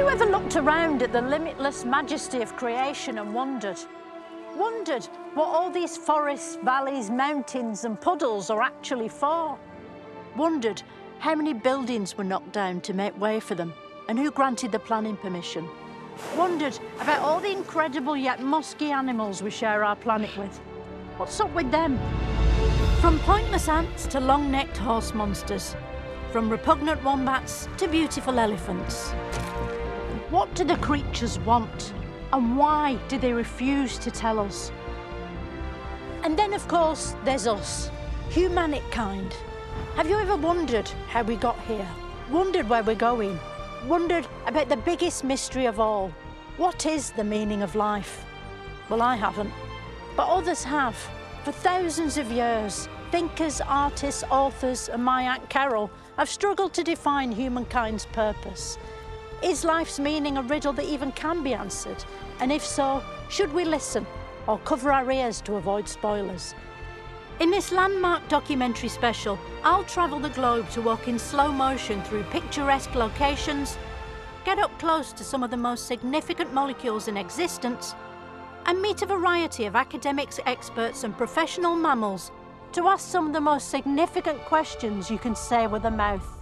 you ever looked around at the limitless majesty of creation and wondered? Wondered what all these forests, valleys, mountains and puddles are actually for? Wondered how many buildings were knocked down to make way for them and who granted the planning permission? Wondered about all the incredible yet musky animals we share our planet with. What's up with them? From pointless ants to long-necked horse monsters, from repugnant wombats to beautiful elephants. What do the creatures want? And why do they refuse to tell us? And then, of course, there's us, humankind. Have you ever wondered how we got here? Wondered where we're going? Wondered about the biggest mystery of all? What is the meaning of life? Well, I haven't, but others have. For thousands of years, thinkers, artists, authors, and my Aunt Carol have struggled to define humankind's purpose. Is life's meaning a riddle that even can be answered? And if so, should we listen or cover our ears to avoid spoilers? In this landmark documentary special, I'll travel the globe to walk in slow motion through picturesque locations, get up close to some of the most significant molecules in existence, and meet a variety of academics, experts, and professional mammals to ask some of the most significant questions you can say with a mouth.